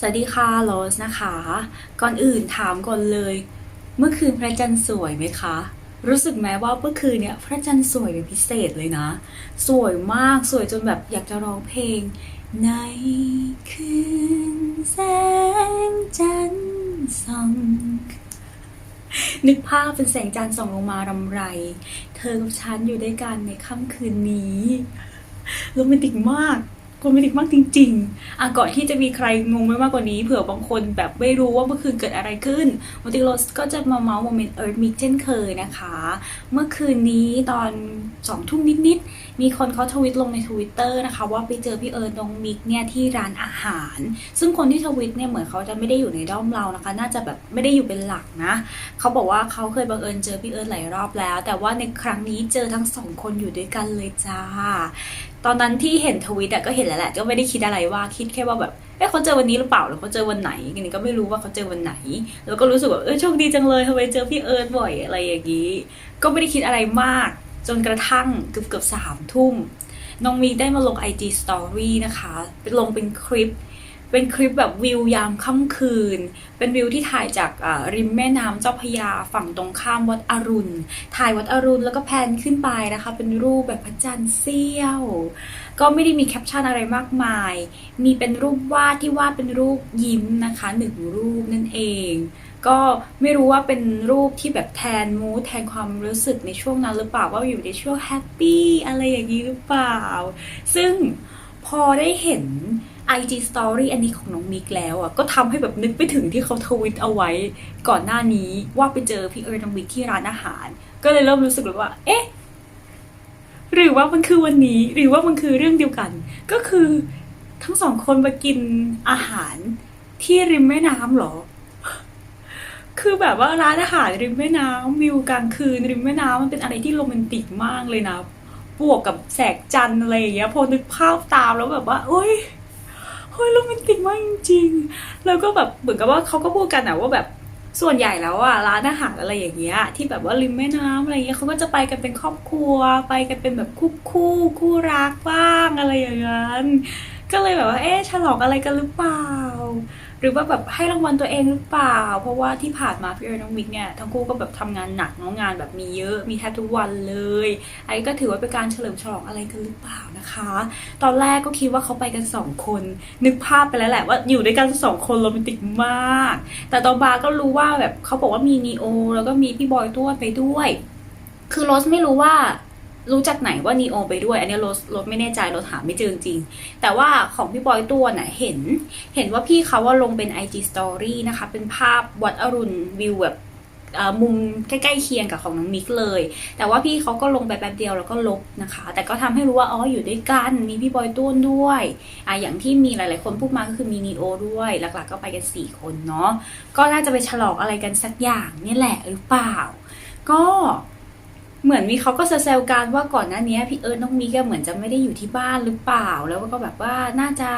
สวัสดีค่ะโรสนะคะ ก่อนอื่นถามก่อนเลย เมื่อคืนพระจันทร์สวยไหมคะ รู้สึกไหมว่าเมื่อคืนเนี่ยพระจันทร์สวยเป็นพิเศษเลยนะ สวยมากสวยจนแบบอยากจะร้องเพลง ในคืนแสงจันทร์ส่องนึกภาพเป็นแสงจันทร์ส่องลงมารำไร เธอกับฉันอยู่ด้วยกันในค่ำคืนนี้โรแมนติกมาก รแมนติกมากจริง ๆอะก่อนที่จะมีใครงงไม่มากกว่านี้เผื่อบางคนแบบไม่รู้ว่าเมื่อคืนเกิดอะไรขึ้นโมติโรสก็จะมาเมาส์โมเมนต์เอิร์ธมิกเช่นเคยนะคะ เมื่อคืนนี้ตอนสองทุ่มนิดๆ มีคนเขาทวิตลงในทวิตเตอร์นะคะ ว่าไปเจอพี่เอิร์ธน้องมิกเนี่ยที่ร้านอาหาร ซึ่งคนที่ทวิตเนี่ยเหมือนเขาจะไม่ได้อยู่ในด้อมเรานะคะ น่าจะแบบไม่ได้อยู่เป็นหลักนะ เขาบอกว่าเขาเคยบังเอิญเจอพี่เอิร์ธหลายรอบแล้ว แต่ว่าในครั้งนี้เจอทั้งสองคนอยู่ด้วยกันเลยจ้า ตอนนั้นที่เห็นทวิตอะก็เห็นแล้วแหละก็ไม่ได้คิดอะไรว่าคิดแค่ว่าแบบเอ้เขาเจอวันนี้หรือเปล่าหรือเขาเจอวันไหนอันนี้ก็ไม่รู้ว่าเขาเจอวันไหน แล้วก็รู้สึกว่าเออโชคดีจังเลยทำไมเจอพี่เอิร์ธบ่อยอะไรอย่างนี้ ก็ไม่ได้คิดอะไรมาก จนกระทั่งเกือบเกือบสามทุ่มน้องมีได้มาลง IG Story นะคะเป็นลงเป็นคลิป เป็นคลิปแบบวิวยามค่ำคืน เป็นวิวที่ถ่ายจากอ่าริมแม่น้ำเจ้าพยาฝั่งตรงข้ามวัดอรุณ ถ่ายวัดอรุณแล้วก็แพนขึ้นไปนะคะ เป็นรูปแบบพระจันทร์เสี้ยว ก็ไม่ได้มีแคปชั่นอะไรมากมาย มีเป็นรูปวาดที่วาดเป็นรูปยิ้มนะคะหนึ่งรูปนั่นเอง ก็ไม่รู้ว่าเป็นรูปที่แบบแทนมูดแทนความรู้สึกในช่วงนั้นหรือเปล่าว่าอยู่ในช่วงแฮปปี้อะไรอย่างนี้หรือเปล่า ซึ่งพอได้เห็น IG Story อันนี้ของน้องมิกแล้วอะก็ทำให้แบบนึกไปถึงที่เขาทวิตเอาไว้ก่อนหน้านี้ว่าไปเจอพี่เอิร์ธน้องมิกที่ร้านอาหาร ก็เลยเริ่มรู้สึกเลยว่า เอ๊ะ หรือว่ามันคือวันนี้ หรือว่ามันคือเรื่องเดียวกัน ก็คือทั้งสองคนมากินอาหารที่ริมแม่น้ำเหรอ คือแบบว่าร้านอาหารริมแม่น้ำวิวกลางคืนริมแม่น้ำมันเป็นอะไรที่โรแมนติกมากเลยนะบวกกับแสงจันทร์อะไรอย่างเงี้ยพอนึกภาพตามแล้วแบบว่าเอ้ยเฮ้ยโรแมนติกมากจริงๆแล้วก็แบบเหมือนกับว่าเขาก็พูดกันนะว่าแบบส่วนใหญ่แล้วอะร้านอาหารอะไรอย่างเงี้ยที่แบบว่าริมแม่น้ำอะไรเงี้ยเขาก็จะไปกันเป็นครอบครัว ไปกันเป็นแบบคู่คู่คู่รักบ้างอะไรอย่างนั้นก็เลยแบบว่าเอ๊ะฉลองอะไรกันหรือเปล่า หรือว่าแบบให้รางวัลตัวเองหรือเปล่า เพราะว่าที่ผ่านมาพี่เอิร์น้องมิกเนี่ยทั้งคู่ก็แบบทำงานหนักเน้องงานแบบมีเยอะมีแทบทุกวันเลยไอ้ก็ถือว่าเป็นการเฉลิมฉลองอะไรกันหรือเปล่านะคะ ตอนแรกก็คิดว่าเขาไปกันสองคน นึกภาพไปแล้วแหละว่าอยู่ด้วยกันสองคนโรแมนติกมาก แต่ตอนบาร์ก็รู้ว่าแบบเขาบอกว่ามีนีโอแล้วก็มีพี่บอยตัวไปด้วย คือโรสไม่รู้ว่า รู้จากไหนว่านีโอไปด้วย อันนี้รสโรสไม่แน่ใจรสหาไม่เจอจริง แต่ว่าของพี่บอยตัวน่ะเห็น เห็นว่าพี่เขาว่าลงเป็น IG Story นะคะ เป็นภาพวัดอรุณวิวแบบมุมใกล้ๆเคียงกับของน้องมิกเลย แต่ว่าพี่เขาก็ลงไปแป๊บเดียวแล้วก็ลบนะคะ แต่ก็ทำให้รู้ว่าอ๋ออยู่ด้วยกันมีพี่บอยต้นด้วยอะอย่างที่มีหลายๆคนพูดมาก็คือมีนีโอด้วย หลักๆก็ไปกันสี่คนเนาะก็น่าจะไปฉลองอะไรกันสักอย่างนี่แหละหรือเปล่า ก็ เหมือนมีเขาก็แซวกันว่าก่อนหน้านี้พี่เอิร์ธน้องมิก็เหมือนจะไม่ได้อยู่ที่บ้านหรือเปล่า แล้วก็แบบว่าน่าจะ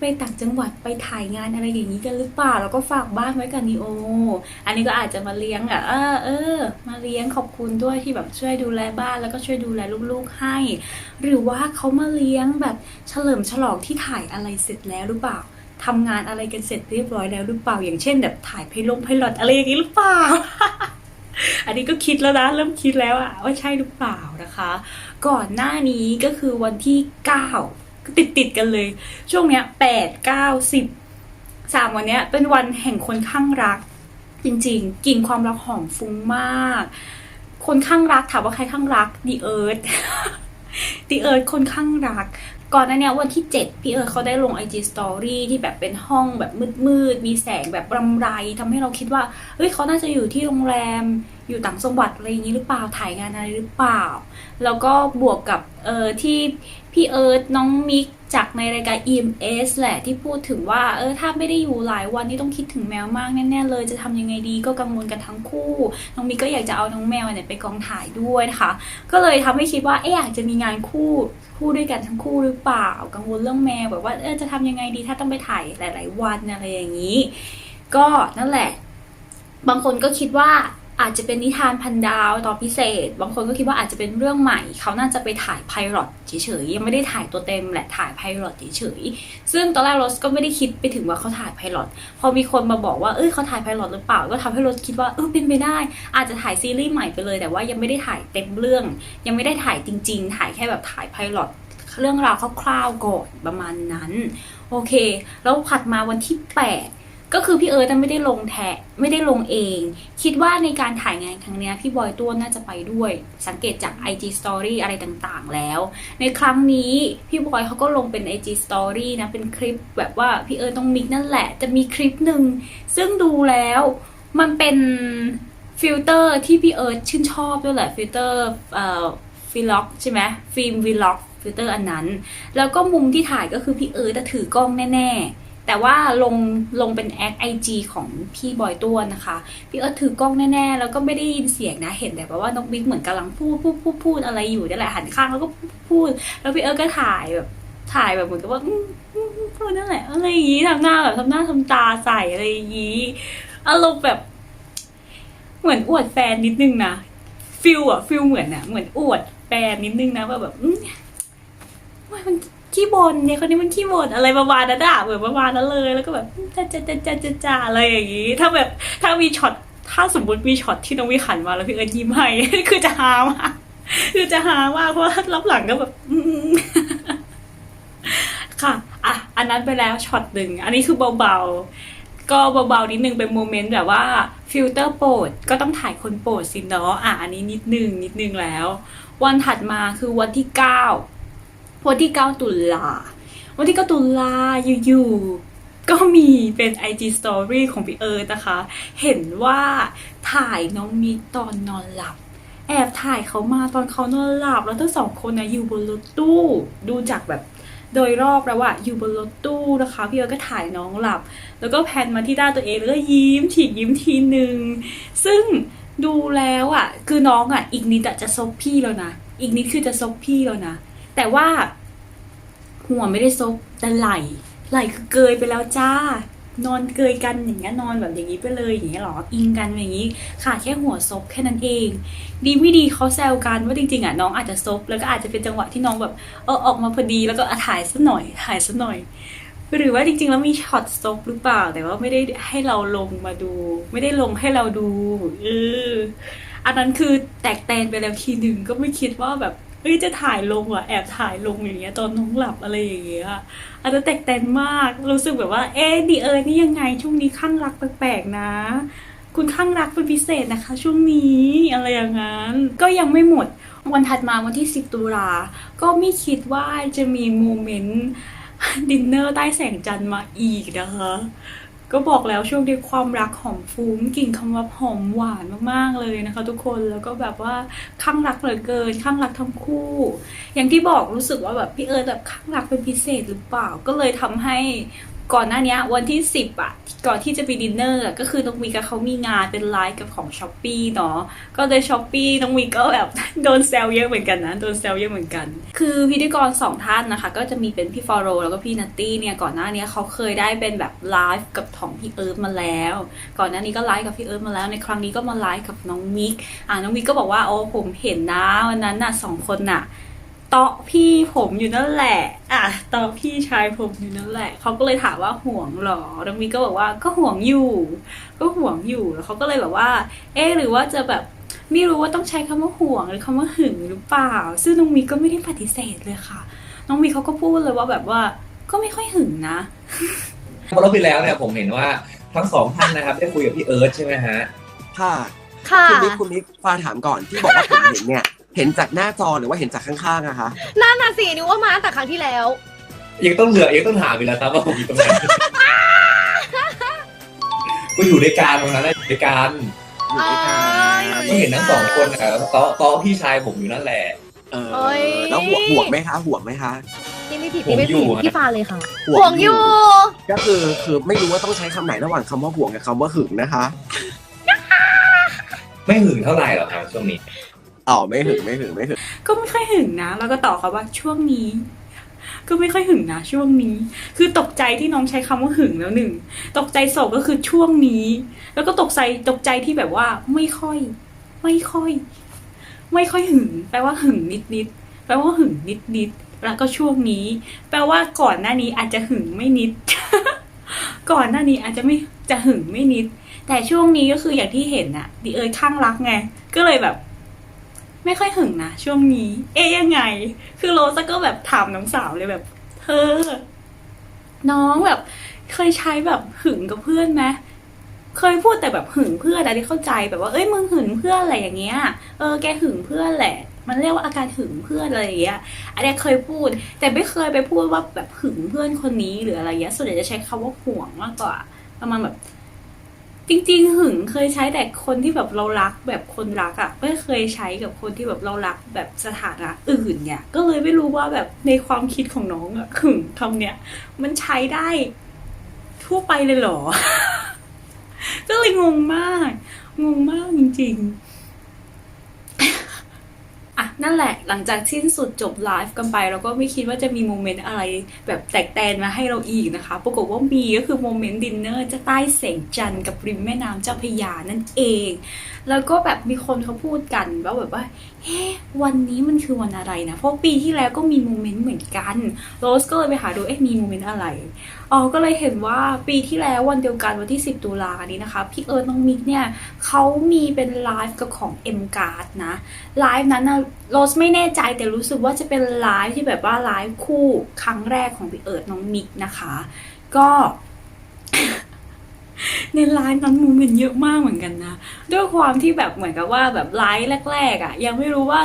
ไปต่างจังหวัดไปถ่ายงานอะไรอย่างนี้กันหรือเปล่าแล้วก็ฝากบ้านไว้กับนีโอ อันนี้ก็อาจจะมาเลี้ยงอะเออเออ มาเลี้ยงขอบคุณด้วยที่แบบช่วยดูแลบ้านแล้วก็ช่วยดูแลลูกๆให้ หรือว่าเขามาเลี้ยงแบบเฉลิมฉลองที่ถ่ายอะไรเสร็จแล้วหรือเปล่าทำงานอะไรกันเสร็จเรียบร้อยแล้วหรือเปล่า อย่างเช่นแบบถ่ายไพลงไพลอตอะไรอย่างนี้หรือเปล่า อันนี้ก็คิดแล้วนะเริ่มคิดแล้วอะว่าใช่หรือเปล่านะคะ ก่อนหน้านี้ก็คือวันที่เก้าก็ติดติดกันเลย ช่วงเนี้ยแปดเก้าสิบสามวันเนี้ยเป็นวันแห่งคนข้างรัก จริงๆกลิ่นความรักหอมฟุ้งมาก คนข้างรักถามว่าใครข้างรักดีเอิร์ธดีเอิร์ธคนข้างรัก ก่อนหน้านี้วันที่ 7 พี่เอิร์ธเขาได้ลง IG Story ที่แบบเป็นห้องแบบมืดๆ มีแสงแบบรำไรทำให้เราคิดว่า เฮ้ยเขาน่าจะอยู่ที่โรงแรมอยู่ต่างจังหวัดอะไรอย่างนี้หรือเปล่าถ่ายงานอะไรหรือเปล่า แล้วก็บวกกับเออที่ พี่เอิร์ธน้องมิกจากในรายการ EMS แหละที่พูดถึงว่าเออถ้าไม่ได้อยู่หลายวันนี่ต้องคิดถึงแมวมากแน่ๆเลย จะทำยังไงดีก็กังวลกันทั้งคู่ น้องมิกก็อยากจะเอาน้องแมวเนี่ยไปกองถ่ายด้วยนะคะ ก็เลยทำให้คิดว่าเอ๊ะอาจจะมีงานคู่คู่ด้วยกันทั้งคู่หรือเปล่า กังวลเรื่องแมวแบบว่าเออจะทำยังไงดีถ้าต้องไปถ่ายหลาย ๆ วันอะไรอย่างนี้ ก็นั่นแหละ บางคนก็คิดว่า อาจจะเป็นนิทานพันดาวตอนพิเศษ บางคนก็คิดว่าอาจจะเป็นเรื่องใหม่ เขาน่าจะไปถ่ายไพลอตเฉยๆ ยังไม่ได้ถ่ายตัวเต็มแหละ ถ่ายไพลอตเฉยๆ ซึ่งตอนแรกโรสก็ไม่ได้คิดไปถึงว่าเขาถ่ายไพลอต พอมีคนมาบอกว่า เอ้ยเขาถ่ายไพลอตหรือเปล่า ก็ทำให้โรสคิดว่าเออเป็นไปได้ อาจจะถ่ายซีรีส์ใหม่ไปเลย แต่ว่ายังไม่ได้ถ่ายเต็มเรื่อง ยังไม่ได้ถ่ายจริง ๆ ถ่ายแค่แบบถ่ายไพลอตเรื่องราวคร่าวๆก่อนประมาณนั้น โอเค แล้วผัดมาวันที่ 8 ก็คือพี่เอิร์ธไม่ได้ลงแทะไม่ได้ลงเอง คิดว่าในการถ่ายงานครั้งนี้พี่บอยต้วนน่าจะไปด้วย สังเกตจาก IG Story อะไรต่างๆแล้ว ในครั้งนี้พี่บอยเขาก็ลงเป็น IG Story นะ เป็นคลิปแบบว่าพี่เอิร์ธต้องมิกนั่นแหละ จะมีคลิปหนึ่ง ซึ่งดูแล้วมันเป็นฟิลเตอร์ที่พี่เอิร์ธชื่นชอบด้วยแหละฟิลเตอร์เอ่อฟิล็อกใช่ไหมฟิล์มวีล็อกฟิลเตอร์อันนั้น แล้วก็มุมที่ถ่ายก็คือพี่เอิร์ธถือกล้องแน่ๆ แต่ว่าลงลงเป็นแอคไอจีของพี่บอยต้วนะคะ พี่เอิร์ธถือกล้องแน่ๆ แล้วก็ไม่ได้ยินเสียงนะเห็นแต่แบบว่าน้องบิ๊กเหมือนกำลังพูดพูดพูดพูดอะไรอยู่นี่แหละหันข้างแล้วก็พูด แล้วพี่เอิร์ธก็ถ่ายแบบถ่ายแบบเหมือนกับว่าพูดนั่นแหละอะไรอย่างงี้ทำหน้าแบบทำหน้าทำตาใส่อะไรอย่างงี้อารมณ์แบบเหมือนอวดแฟนนิดนึงนะฟิลอะฟิลเหมือนอะเหมือนอวดแฟนนิดนึงนะว่าแบบว่ามัน ขี้บ่นเนี่ยคนนี้มันขี้บ่นอะไรประมาณนั้นอะเหมือนประมาณนั้นเลย แล้วก็แบบจ้าจ้าจ้าจ้าจ้าจ้าอะไรอย่างงี้ ถ้าแบบถ้ามีช็อตถ้าสมมติมีช็อตที่น้องวิขันมาแล้วพี่เอิร์ยิ้มให้ คือจะฮามากคือจะฮามากเพราะว่ารับหลังก็แบบค่ะอะอันนั้นไปแล้วช็อตหนึ่งอันนี้คือเบาๆ ก็เบาๆนิดนึงเป็นโมเมนต์แบบว่าฟิลเตอร์โปรดก็ต้องถ่ายคนโปรดสินเนาะอะอันนี้นิดนึงนิดนึงแล้ว วันถัดมาคือวันที่เก้า วันที่ 9 ตุลา วันที่ 9 ตุลาอยู่ๆ ก็มีเป็น IG Story ของพี่เอิร์ธนะคะ เห็นว่าถ่ายน้องมิตอนนอนหลับ แอบถ่ายเขามาตอนเขานอนหลับ แล้วทั้งสองคนนะอยู่บนรถตู้ ดูจากแบบโดยรอบแล้วอะอยู่บนรถตู้นะคะ พี่เอิร์ธก็ถ่ายน้องหลับ แล้วก็แพนมาที่ด้านตัวเองแล้วก็ยิ้มฉีกยิ้มทีหนึ่งซึ่งดูแล้วอะคือน้องอะอีกนิดจะซบพี่แล้วนะ อีกนิดคือจะซบพี่แล้วนะ แต่ว่า หัวไม่ได้ซบแต่ไหลไหลคือเกยไปแล้วจ้า นอนเกยกันอย่างเงี้ยนอนแบบอย่างนี้ไปเลยอย่างเงี้ยหรออิงกันอย่างนี้ค่ะแค่หัวซบแค่นั้นเอง ดีไม่ดีเขาแซวกันว่าจริงๆอะน้องอาจจะซบแล้วก็อาจจะเป็นจังหวะที่น้องแบบเออออกมาพอดีแล้วก็ถ่ายซะหน่อยถ่ายซะหน่อยหรือว่าจริงๆ แล้วมีช็อตซบหรือเปล่า แต่ว่าไม่ได้ให้เราลงมาดู ไม่ได้ลงให้เราดูเอออันนั้นคือแตกแตนไปแล้วทีหนึ่งก็ไม่คิดว่าแบบ เอ้ยจะถ่ายลงอะแอบถ่ายลงอย่างเงี้ยตอนน้องหลับอะไรอย่างเงี้ยอันนั้นแตกแตนมากรู้สึกแบบว่า เอ๊ดีเอิร์นี่ยังไงช่วงนี้ข้างรักแปลกๆนะ คุณข้างรักเป็นพิเศษนะคะ ช่วงนี้อะไรอย่างนั้น ก็ยังไม่หมดวันถัดมาวันที่ 10 ตุลา ก็ไม่คิดว่าจะมีโมเมนต์ดินเนอร์ใต้แสงจันทร์มาอีกนะคะ ก็บอกแล้วช่วงนี้ความรักหอมฟุ้งกลิ่นคำว่าหอมหวานมากๆเลยนะคะ ทุกคนแล้วก็แบบว่าข้างรักเหลือเกินข้างรักทั้งคู่ อย่างที่บอกรู้สึกว่าแบบพี่เอิร์ธแบบข้างรักเป็นพิเศษหรือเปล่า ก็เลยทำให้ ก่อนหน้านี้วันที่ 10อะก่อนที่จะไปดินเนอร์ก็คือน้องมีกับเขามีงานเป็นไลฟ์กับของช้อปปี้เนาะก็เลยช้อปปี้น้องมีก็แบบโดนแซวเยอะเหมือนกันนะโดนแซวเยอะเหมือนกัน คือพิธีกรสองท่านนะคะ ก็จะมีเป็นพี่ฟอโรแล้วก็พี่นัตตี้เนี่ยก่อนหน้านี้เขาเคยได้เป็นแบบไลฟ์กับของพี่เอิร์ธมาแล้ว ก่อนหน้านี้ก็ไลฟ์กับพี่เอิร์ธมาแล้ว ในครั้งนี้ก็มาไลฟ์กับน้องมิกอ่าน้องมิกก็บอกว่าโอ้ผมเห็นนะวันนั้นน่ะสองคนน่ะ เตาะพี่ผมอยู่นั่นแหละ อะเตาะพี่ชายผมอยู่นั่นแหละ เขาก็เลยถามว่าห่วงเหรอน้องมิกก็บอกว่าก็ห่วงอยู่ ก็ห่วงอยู่ แล้วเขาก็เลยแบบว่า เอ๊ะหรือว่าจะแบบไม่รู้ว่าต้องใช้คำว่าห่วงหรือคำว่าหึงหรือเปล่า ซึ่งน้องมิกก็ไม่ได้ปฏิเสธเลยค่ะ น้องมิกเขาก็พูดเลยว่าแบบว่า ก็ไม่ค่อยหึงนะเพราะรอบที่แล้วเนี่ยผมเห็นว่าทั้งสองท่านนะครับ ได้คุยกับพี่เอิร์ธใช่ไหมฮะ ค่ะ ค่ะ คุณนิกคุณนิกฟ้าถามก่อนที่บอกว่าผมเห็นเนี่ย เห็นจากหน้าจอหรือว่าเห็นจากข้างๆอะคะ นั่นน่ะสินึกว่ามาตั้งแต่ครั้งที่แล้ว ยังต้องเหลือยังต้องถามอีกแล้วครับว่าผมอยู่ตรงไหน ก็อยู่ด้วยกันตรงนั้นนะอยู่ด้วยกันอยู่ด้วยกัน ก็เห็นทั้งสองคนนะครับโต๊ะโต๊ะพี่ชายผมอยู่นั่นแหละ เออ เอ้ย แล้วห่วงห่วงไหมคะห่วงไหมคะ พี่ไม่ผิดห่วพี่งไม่อยู่ผิดอะ พี่ฟาเลยค่ะห่วงอยู่ ก็คือคือไม่รู้ว่าต้องใช้คำไหนระหว่างคำว่าห่วงกับคำว่าหึงนะคะ ไม่หึงเท่าไหร่หรอกครับช่วงนี้ อ๋อไม่หึงไม่หึงไม่หึงก็ไม่ค่อยหึงนะ แล้วก็ตอบเขาว่าช่วงนี้ ก็ไม่ค่อยหึงนะช่วงนี้ คือตกใจที่น้องใช้คำว่าหึงแล้วหนึ่งตกใจสองก็คือช่วงนี้ แล้วก็ตกใจตกใจที่แบบว่า ไม่ค่อย ไม่ค่อย ไม่ค่อยหึง แปลว่าหึงนิดนิดแปลว่าหึงนิดนิดแล้วก็ช่วงนี้ แปลว่าก่อนหน้านี้อาจจะหึงไม่นิด ก่อนหน้านี้อาจจะไม่จะหึงไม่นิด แต่ช่วงนี้ก็คืออย่างที่เห็นอะดิเอยข้างรักไงก็เลยแบบ ไม่ค่อยหึงนะช่วงนี้ เอ๊ยังไง คือโรสก็แบบถามน้องสาวเลยแบบเธอ น้องแบบ เคยใช้แบบหึงกับเพื่อนไหมเคยพูดแต่แบบหึงเพื่อนอะไรที่เข้าใจแบบว่าเอ้ยมึงหึงเพื่อนอะไรอย่างเงี้ย เออแกหึงเพื่อนแหละ มันเรียกว่าอาการหึงเพื่อนอะไรอย่างเงี้ยอันนี้เคยพูด แต่ไม่เคยไปพูดว่าแบบหึงเพื่อนคนนี้หรืออะไรเงี้ยส่วนใหญ่จะใช้คำว่าห่วงมากกว่าประมาณแบบ จริง ๆ หึงเคยใช้แต่คนที่แบบเรารักแบบคนรักอะ่ะไม่เคยใช้กับคนที่แบบเรารักแบบสถานะอื่นเนี่ยก็เลยไม่รู้ว่าแบบในความคิดของน้องอะ่ะหึงคำเนี้ยมันใช้ได้ทั่วไปเลยเหรอ ก็เลยงงมาก งงมากจริง ๆ นั่นแหละหลังจากสิ้นสุดจบไลฟ์กันไปเราก็ไม่คิดว่าจะมีโมเมนต์อะไรแบบแตกแตนมาให้เราอีกนะคะ ปรากฏว่ามีก็คือโมเมนต์ดินเนอร์จะใต้แสงจันทร์กับริมแม่น้ำเจ้าพยานั่นเอง แล้วก็แบบมีคนเขาพูดกันว่าแบบว่าเฮ้วันนี้มันคือวันอะไรนะ เพราะปีที่แล้วก็มีโมเมนต์เหมือนกันโรสก็เลยไปหาดูเอ๊ะมีโมเมนต์อะไรอ๋อก็เลยเห็นว่าปีที่แล้ววันเดียวกันวันที่ 10 ตุลานี้นะคะ พี่เอิร์ธน้องมิกเนี่ยเขามีเป็นไลฟ์กับของ M Card นะไลฟ์นั้นนะโรสไม่แน่ใจแต่รู้สึกว่าจะเป็นไลฟ์ที่แบบว่าไลฟ์คู่ครั้งแรกของพี่เอิร์ธน้องมิกนะคะ ก็ในไลฟ์นั้นโมเมนต์เยอะมากเหมือนกันนะด้วยความที่แบบเหมือนกับว่าแบบไลฟ์แรกๆอะ่ะ ยังไม่รู้ว่า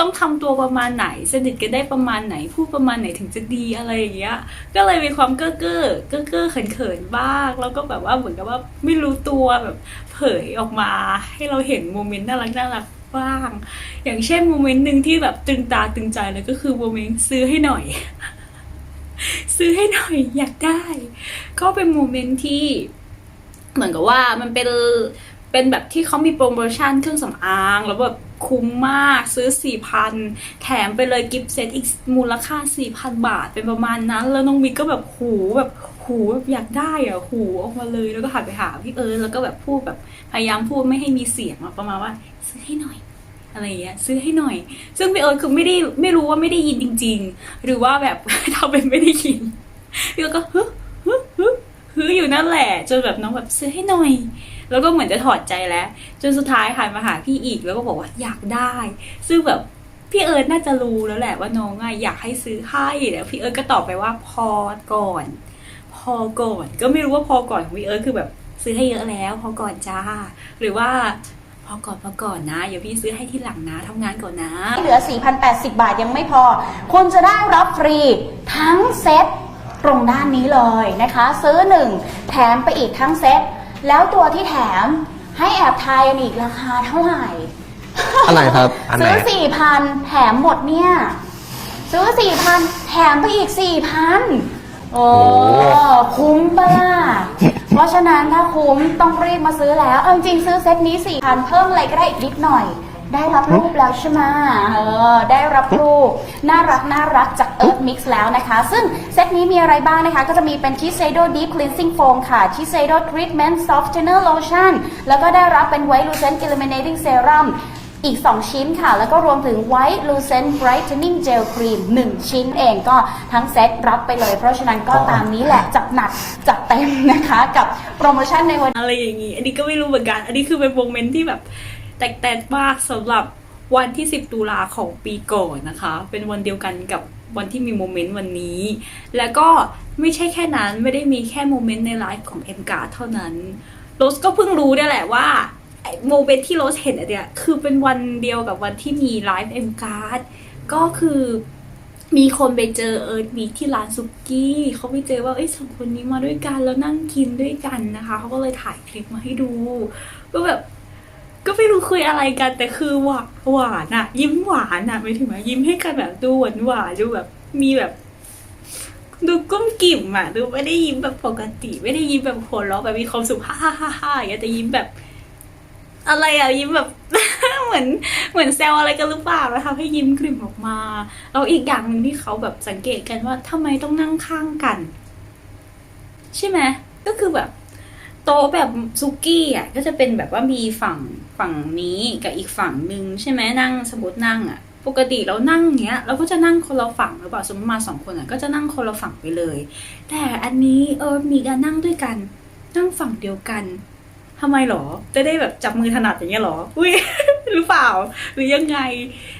ต้องทำตัวประมาณไหน สนิทกันได้ประมาณไหนพูดประมาณไหนถึงจะดีอะไรอย่างเงี้ย ก็เลยมีความเก้อเก้อเก้อเก้อเขินๆบ้างแล้วก็แบบว่าเหมือนกับว่าไม่รู้ตัวแบบเผยออกมา ให้เราเห็นโมเมนต์น่ารักน่ารัก บ้าง อย่างเช่นโมเมนต์หนึ่งที่แบบตึงตาตึงใจเลยก็คือโมเมนต์ซื้อให้หน่อย ซื้อให้หน่อยอยากได้ ก็เป็นโมเมนต์ที่เหมือนกับว่ามันเป็นเป็นแบบที่เขามีโปรโมชั่นเครื่องสำอาง แล้วแบบคุ้มมากซื้อ 4,000 แถมไปเลยกิฟต์เซตอีกมูลค่า 4,000 บาทเป็นประมาณนั้น แล้วน้องมิกก็แบบหูแบบ หูแบบอยากได้อะหูออกมาเลยแล้วก็หันไปหาพี่เอิร์ธแล้วก็แบบพูดแบบพยายามพูดไม่ให้มีเสียงอะประมาณว่าซื้อให้หน่อยอะไรอย่างเงี้ยซื้อให้หน่อย ซึ่งพี่เอิร์ธคือไม่ได้ไม่รู้ว่าไม่ได้ยินจริง ๆ หรือว่าแบบทำเป็นไม่ได้ยินพี่เอิร์ธก็ฮึฮึฮึฮึอยู่นั่นแหละ จนแบบน้องแบบซื้อให้หน่อย แล้วก็เหมือนจะถอดใจแล้ว จนสุดท้ายหันมาหาพี่อีกแล้วก็บอกว่าอยากได้ ซึ่งแบบพี่เอิร์ธน่าจะรู้แล้วแหละว่าน้องอะอยากให้ซื้อให้แล้วพี่เอิร์ธก็ตอบไปว่าพอก่อน พอก่อน ก็ไม่รู้ว่าพอก่อนของพี่เอิร์ธคือแบบ ซื้อให้เยอะแล้ว พอก่อนจ้า หรือว่าพอก่อนพอก่อนนะเดี๋ยวพี่ซื้อให้ที่หลังนะทำงานก่อนนะ เหลือ 4,080 บาทยังไม่พอ คุณจะได้รับฟรีทั้งเซ็ตตรงด้านนี้เลยนะคะ ซื้อ 1 แถมไปอีกทั้งเซ็ตแล้วตัวที่แถมให้แอบทายกันอีกราคาเท่าไหร่อะไรครับ อันไหนซื้ออะ4,000 แถมหมดเนี่ย ซื้อ 4,000 แถมไปอีก 4,000 โอ้คุ้มปะล่ะ เพราะฉะนั้นถ้าคุ้มต้องรีบมาซื้อแล้ว เอาจริงๆซื้อเซตนี้4,000เพิ่มอะไรก็ได้อีกนิดหน่อย ได้รับรูปแล้วใช่ไหมเออ ได้รับรูป น่ารักน่ารักจาก Earth Mix แล้วนะคะ ซึ่งเซตนี้มีอะไรบ้างนะคะ ก็จะมีเป็น Shiseido Deep Cleansing Foam ค่ะ Shiseido Treatment Softener Lotion แล้วก็ได้รับเป็น White Lucent Illuminating Serum อี ก 2 ชิ้นค่ะ แล้วก็รวมถึง White Lucent Brightening Gel Cream 1 ชิ้นเองก็ทั้งเซตรับไปเลย เพราะฉะนั้นก็ตามนี้แหละ จัดหนัก จัดเต็มนะคะ กับโปรโมชั่นในวันอะไรอย่างนี้ อันนี้ก็ไม่รู้เหมือนกัน อันนี้คือเป็นโมเมนต์ที่แบบแตกๆมากสำหรับวันที่ 10 ตุลาของปีก่อนนะคะ เป็นวันเดียวกันกับวันที่มีโมเมนต์วันนี้ แล้วก็ไม่ใช่แค่นั้นไม่ได้มีแค่โมเมนต์ในไลฟ์ของเอ็มการ์เท่านั้นโรสก็เพิ่งรู้ได้แหละว่าไอ้ โมเมนต์ที่โรสเห็นอันเนี่ยคือเป็นวันเดียวกับวันที่มีไลฟ์เอ็มการ์ดก็คือมีคนไปเจอเอิร์ธวีที่ร้านซุกี้เขาไปเจอว่าเอ้ยสองคนนี้มาด้วยกันแล้วนั่งกินด้วยกันนะคะเขาก็เลยถ่ายคลิปมาให้ดู ก็แบบ ก็ไม่รู้คุยอะไรกัน แต่คือหวานหวานอะยิ้มหวานอะไม่ถึงว่ายิ้มให้กันแบบดูหวานหวานดูแบบมีแบบ ดูก้มกิ่มอะดูไม่ได้ยิ้มแบบปกติ ไม่ได้ยิ้มแบบหัวเราะแบบมีความสุขฮ่าฮ่าฮ่าฮ่าอย่างแต่ยิ้มแบบ อะไรอะยิ้มแบบ เหมือนเหมือนแซวอะไรกันหรือเปล่าแล้วทำให้ยิ้มกลิ่มออกมาแล้วอีกอย่างหนึ่งที่เขาแบบสังเกตกันว่าทำไมต้องนั่งข้างกัน ใช่ไหมก็คือแบบ โต๊ะแบบซุกี้อะก็จะเป็นแบบว่ามีฝั่งฝั่งนี้กับอีกฝั่งหนึ่งใช่ไหมนั่งสมมตินั่งอะปกติเรานั่งเงี้ยเราก็จะนั่งคนละฝั่งหรือเปล่าสมมติมาสองคนอะก็จะนั่งคนละฝั่งไปเลย แต่อันนี้เออมีการนั่งด้วยกัน นั่งฝั่งเดียวกัน ทำไมหรอ จะได้แบบจับมือถนัดอย่างเงี้ยหรอ อุ้ยหรือเปล่า หรือยังไง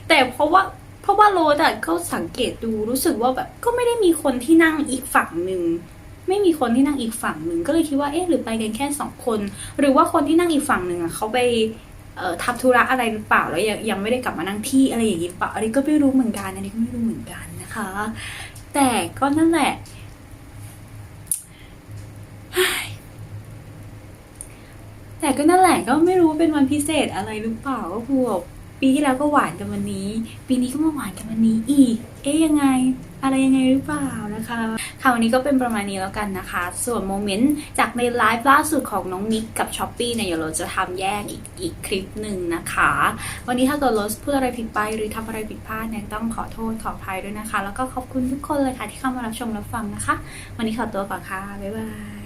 แต่เพราะว่าเพราะว่าโรดอะเขาสังเกตดูรู้สึกว่าแบบก็ไม่ได้มีคนที่นั่งอีกฝั่งหนึ่งไม่มีคนที่นั่งอีกฝั่งหนึ่งก็เลยคิดว่าเอ๊ะหรือไปกันแค่สองคน หรือว่าคนที่นั่งอีกฝั่งหนึ่งอะเขาไปเอ่อทำธุระอะไรหรือเปล่าแล้วยังยังไม่ได้กลับมานั่งที่อะไรอย่างนี้หรือเปล่าอันนี้ก็ไม่รู้เหมือนกันอันนี้ก็ไม่รู้เหมือนกันนะคะ แต่ก็นั่นแหละ แต่ก็นั่นแหละก็ไม่รู้ว่าเป็นวันพิเศษอะไรหรือเปล่าก็คือแบบปีที่แล้วก็หวานกันวันนี้ ปีนี้ก็มาหวานกันวันนี้อีก เอ๊ยยังไง อะไรยังไงหรือเปล่านะคะค่ะวันนี้ก็เป็นประมาณนี้แล้วกันนะคะ ส่วนโมเมนต์จากในไลฟ์ล่าสุดของน้องมิกกับช้อปปี้เนี่ยเดี๋ยวเราจะทำแยกอีกอีกคลิปหนึ่งนะคะ วันนี้ถ้าเกิดเราพูดอะไรผิดไปหรือทำอะไรผิดพลาดเนี่ยต้องขอโทษขออภัยด้วยนะคะ แล้วก็ขอบคุณทุกคนเลยค่ะที่เข้ามารับชมรับฟังนะคะ วันนี้ขอตัวก่อนค่ะบ๊ายบาย